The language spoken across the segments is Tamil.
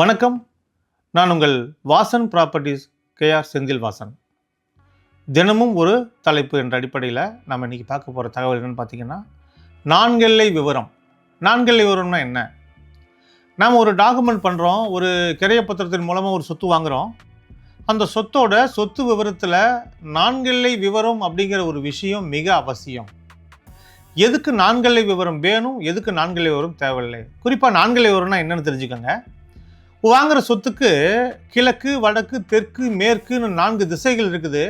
வணக்கம். நான் உங்கள் வாசன் ப்ராப்பர்ட்டிஸ் கேஆர் செந்தில் வாசன். தினமும் ஒரு தலைப்பு என்ற அடிப்படையில் நம்ம இன்றைக்கி பார்க்க போகிற தகவல் என்னென்னு பார்த்தீங்கன்னா நான்கெல்லை விவரம். நான்கெல்லை விவரம்னா என்ன? நாம் ஒரு டாக்குமெண்ட் பண்ணுறோம் ஒரு கிரைய பத்திரத்தின் மூலமாக ஒரு சொத்து வாங்குகிறோம் அந்த சொத்தோட சொத்து விவரத்தில் நான்கெல்லை விவரம் அப்படிங்கிற ஒரு விஷயம் மிக அவசியம். எதுக்கு நான்கெல்லை விவரம் வேணும்? எதுக்கு நான்கெல்லை விவரம் தேவையில்லை? குறிப்பாக நான்கெல்லை விவரம்னா என்னென்னு தெரிஞ்சுக்கோங்க. வாங்குற சொத்துக்கு கிழக்கு வடக்கு தெற்கு மேற்குன்னு நான்கு திசைகள் இருக்குது.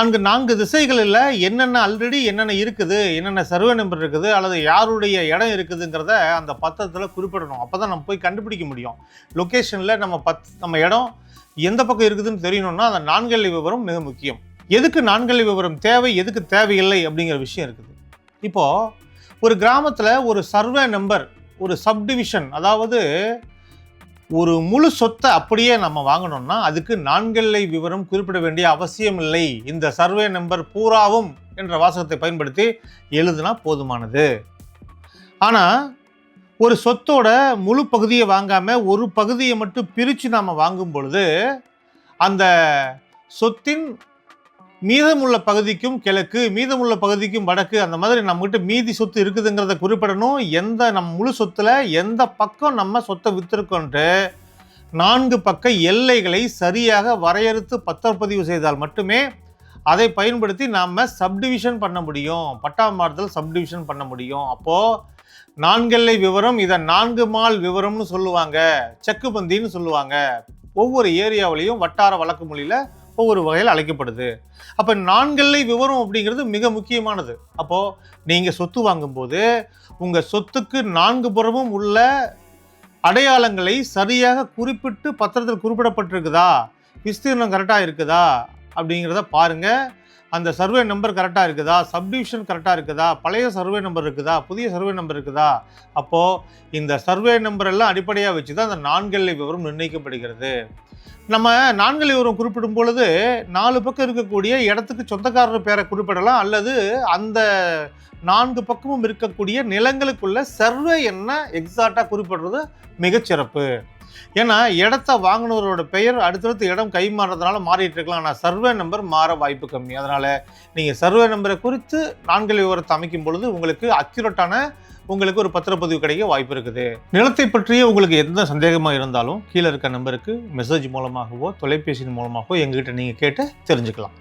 அங்கு நான்கு திசைகளில் என்னென்ன ஆல்ரெடி என்னென்ன இருக்குது என்னென்ன சர்வே நம்பர் இருக்குது அல்லது யாருடைய இடம் இருக்குதுங்கிறத அந்த பத்திரத்தில் குறிப்பிடணும். அப்போ தான் நம்ம போய் கண்டுபிடிக்க முடியும். லொக்கேஷனில் நம்ம பத் நம்ம இடம் எந்த பக்கம் இருக்குதுன்னு தெரியணும்னா அந்த நான்கலை விவரம் மிக முக்கியம். எதுக்கு நான்கலை விவரம் தேவை எதுக்கு தேவையில்லை அப்படிங்கிற விஷயம் இருக்குது. இப்போது ஒரு கிராமத்தில் ஒரு சர்வே நம்பர் ஒரு சப்டிவிஷன் அதாவது ஒரு முழு சொத்தை அப்படியே நம்ம வாங்கணும்னா அதுக்கு நான்கெல்லை விவரம் குறிப்பிட வேண்டிய அவசியம் இல்லை. இந்த சர்வே நம்பர் பூராவும் என்ற வாசகத்தை பயன்படுத்தி எழுதுனா போதுமானது. ஆனால் ஒரு சொத்தோட முழு பகுதியை வாங்காமல் ஒரு பகுதியை மட்டும் பிரித்து நாம் வாங்கும் பொழுது அந்த சொத்தின் மீதமுள்ள பகுதிக்கும் கிழக்கு மீதமுள்ள பகுதிக்கும் வடக்கு அந்த மாதிரி நம்மகிட்ட மீதி சொத்து இருக்குதுங்கிறத குறிப்பிடணும். எந்த நம் முழு சொத்துல எந்த பக்கம் நம்ம சொத்தை விற்றுருக்கோன்ட்டு நான்கு பக்க எல்லைகளை சரியாக வரையறுத்து பத்திரப்பதிவு செய்தால் மட்டுமே அதை பயன்படுத்தி நாம் சப்டிவிஷன் பண்ண முடியும். பட்டா மாறுதல் சப்டிவிஷன் பண்ண முடியும். அப்போது நான்கெல்லை விவரம் இதை நான்கு மால் விவரம்னு சொல்லுவாங்க. செக்கு பந்தின்னு சொல்லுவாங்க. ஒவ்வொரு ஏரியாவிலையும் வட்டார வழக்கு மொழியில் ஒவ்வொரு வகையில் அழைக்கப்படுது. அப்போ நான்கல்லை விவரம் அப்படிங்கிறது மிக முக்கியமானது. அப்போது நீங்கள் சொத்து வாங்கும்போது உங்கள் சொத்துக்கு நான்கு புறமும் உள்ள அடையாளங்களை சரியாக குறிப்பிட்டு பத்திரத்தில் குறிப்பிடப்பட்டிருக்குதா? விஸ்தீர்ணம் கரெக்டாக இருக்குதா? அப்படிங்கிறத பாருங்கள் அந்த சர்வே நம்பர் கரெக்டாக இருக்குதா? சப்டிவிஷன் கரெக்டாக இருக்குதா? பழைய சர்வே நம்பர் இருக்குதா? புதிய சர்வே நம்பர் இருக்குதா? அப்போது இந்த சர்வே நம்பர் எல்லாம் அடிப்படையாக வச்சு தான் அந்த நான்கெல்லை விவரம் நிர்ணயிக்கப்படுகிறது. நம்ம நான்கலை விவரம் குறிப்பிடும் பொழுது நாலு பக்கம் இருக்கக்கூடிய இடத்துக்கு சொந்தக்காரர் பேரை குறிப்பிடலாம் அல்லது அந்த நான்கு பக்கமும் இருக்கக்கூடிய நிலங்களுக்குள்ள சர்வே என்ன எக்ஸாக்டாக குறிப்பிடுறது மிகச்சிறப்பு. ஏன்னா இடத்த வாங்கினவரோட பெயர் அடுத்தடுத்து இடம் கை மாறுறதுனால மாறிட்டு இருக்கலாம் ஆனால் சர்வே நம்பர் மாற வாய்ப்பு கம்மி. அதனால் நீங்கள் சர்வே நம்பரை குறித்து நான்கலை விவரத்தை அமைக்கும் பொழுது உங்களுக்கு அக்யூரட்டான உங்களுக்கு ஒரு பத்திரப்பதிவு கிடைக்க வாய்ப்பு இருக்குது. நிலத்தை பற்றிய உங்களுக்கு எந்த சந்தேகமாக இருந்தாலும் கீழே இருக்க நம்பருக்கு மெசேஜ் மூலமாகவோ தொலைபேசியின் மூலமாகவோ எங்ககிட்ட நீங்கள் கேட்டு தெரிஞ்சுக்கலாம்.